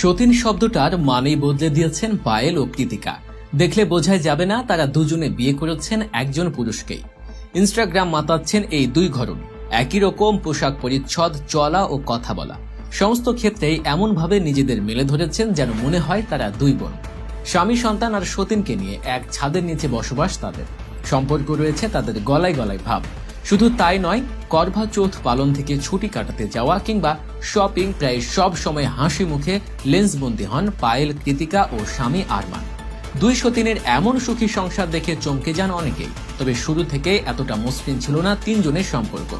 সতীন শব্দটার মানেই বদলে দিয়েছেন পায়েল ও কৃতিকা। দেখলে বোঝাই যাবে না তারা দুজনে বিয়ে করেছেন একজন পুরুষকেই। ইনস্টাগ্রাম মাতাচ্ছেন এই দুই ঘরণ একই রকম পোশাক পরিচ্ছদ, চলা ও কথা বলা। সমস্ত ক্ষেত্রেই এমনভাবে নিজেদের মেলে ধরেছেন যেন মনে হয় তারা দুই বোন। স্বামী, সন্তান আর সতীনকে নিয়ে এক ছাদের নিচে বসবাস তাদের। সম্পর্ক রয়েছে তাদের গলায় গলায় ভাব। শুধু তাই নয়, করভা চৌথ পালন থেকে ছুটি কাটাতে যাওয়া কিংবা শপিং প্রায় সব সময় হাসি মুখে লেন্সবন্দি হন পায়েল, কৃতিকা ও স্বামী আরমান। দুই সতীনের এমন সুখী সংসার দেখে চমকে যান অনেকেই, তবে শুরু থেকে এতটা মসৃণ ছিল না তিনজনের সম্পর্ক।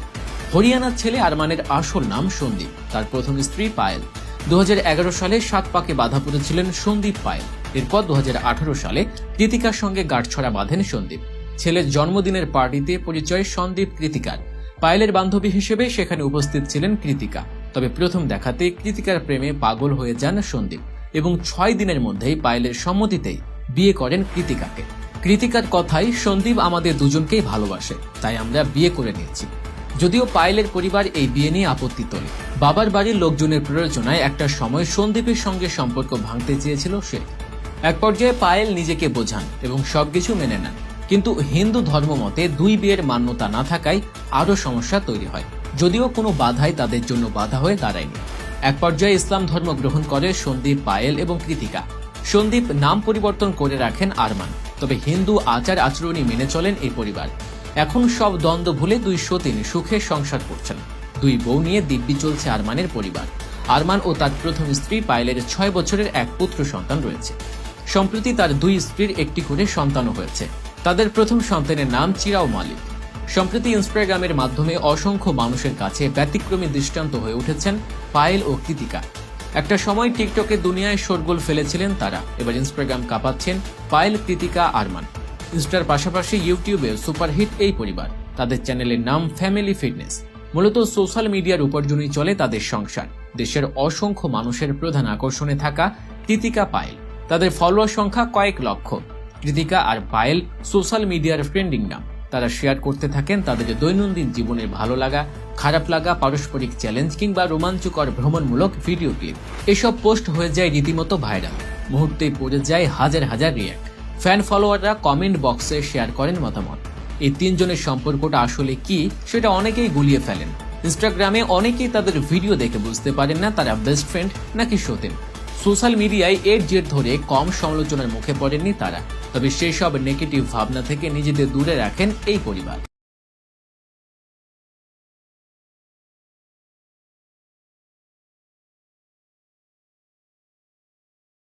হরিয়ানার ছেলে আরমানের আসল নাম সন্দীপ, তার প্রথম স্ত্রী পায়েল। দু হাজার এগারো সালে সাত পাকে বাধা পড়েছিলেন সন্দীপ পায়েল। এরপর দু হাজার আঠারো সালে কৃতিকার সঙ্গে গাঁটছড়া বাঁধেন সন্দীপ। ছেলের জন্মদিনের পার্টিতে পরিচয় সন্দীপ কৃতিকার। পায়েলের বান্ধবী হিসেবে সেখানে উপস্থিত ছিলেন কৃতিকা। তবে প্রথম দেখাতে কৃতিকার প্রেমে পাগল হয়ে যান সন্দীপ এবং ছয় দিনের মধ্যেই পায়েলের সম্মতিতেই বিয়ে করেন কৃতিকাকে। কৃতিকার কথাই সন্দীপ আমাদের দুজনকেই ভালোবাসে, তাই আমরা বিয়ে করে নিয়েছি। যদিও পায়েলের পরিবার এই বিয়ে নিয়ে আপত্তি তোলে। বাবার বাড়ির লোকজনের প্ররোচনায় একটা সময় সন্দীপের সঙ্গে সম্পর্ক ভাঙতে চেয়েছিল সে। এক পর্যায়ে পায়েল নিজেকে বোঝান এবং সবকিছু মেনে নেন। কিন্তু হিন্দু ধর্ম মতে দুই বিয়ের মান্যতা না থাকায় আরও সমস্যা তৈরি হয়। যদিও কোনো বাধাই তাদের জন্য বাধা হয়ে দাঁড়ায়নি। এক পর্যায়ে ইসলাম ধর্ম গ্রহণ করে সন্দীপ পায়েল এবং কৃতিকা। সন্দীপ নাম পরিবর্তন করে রাখেন আরমান, তবে হিন্দু আচার আচরণই মেনে চলেন এই পরিবার। এখন সব দ্বন্দ্ব ভুলে দুই সতীন সুখে সংসার করছেন। দুই বউ নিয়ে দিব্যি চলছে আরমানের পরিবার। আরমান ও তার প্রথম স্ত্রী পায়েলের ছয় বছরের এক পুত্র সন্তান রয়েছে। সম্প্রতি তার দুই স্ত্রীর একটি করে সন্তানও হয়েছে। তাদের প্রথম সন্তানের নাম চিরাও মালিক। সম্প্রতি ইনস্টাগ্রামের মাধ্যমে অসংখ্য মানুষের কাছে ব্যতিক্রমী দৃষ্টান্ত হয়ে উঠেছেন পায়েল ও কৃতিকা। একটা সময় টিকটকে দুনিয়ায় শোরগোল ফেলেছিলেন তারা। এবার ইনস্টাগ্রাম কাঁপাচ্ছেন পায়েল, কৃতিকা, আরমান। ইনস্টার পাশাপাশি ইউটিউবে সুপারহিট এই পরিবার। তাদের চ্যানেলের নাম ফ্যামিলি ফিটনেস। মূলত সোশ্যাল মিডিয়ার উপার্জনই চলে তাদের সংসার। দেশের অসংখ্য মানুষের প্রধান আকর্ষণে থাকা কৃতিকা পায়েল। তাদের ফলোয়ার সংখ্যা কয়েক লক্ষ। কৃতিকা আর পায়েল সোশ্যাল মিডিয়ার ট্রেন্ডিং নাম। তারা শেয়ার করতে থাকেন তাদের দৈনন্দিন জীবনের ভালো লাগা, খারাপ লাগা, পারস্পরিক চ্যালেঞ্জ কিংবা রোমাঞ্চকর ভ্রমণমূলক ভিডিও ক্লিপ। এসব পোস্ট হয়ে যায় রীতিমতো ভাইরাল। মুহূর্তেই পড়ে যায় হাজার হাজার রিয়াক্ট। ফ্যান ফলোয়াররা কমেন্ট বক্সে শেয়ার করেন মতামত। এই তিনজনের সম্পর্কটা আসলে কি, সেটা অনেকেই গুলিয়ে ফেলেন। ইনস্টাগ্রামে অনেকেই তাদের ভিডিও দেখে বুঝতে পারেন না তারা বেস্ট ফ্রেন্ড নাকি সতেন। সোশ্যাল মিডিয়ায় এর জের ধরে কম সমালোচনার মুখে পড়েননি তারা। তবে সেই সব নেগেটিভ ভাবনা থেকে নিজেদের দূরে রাখেন এই পরিবার।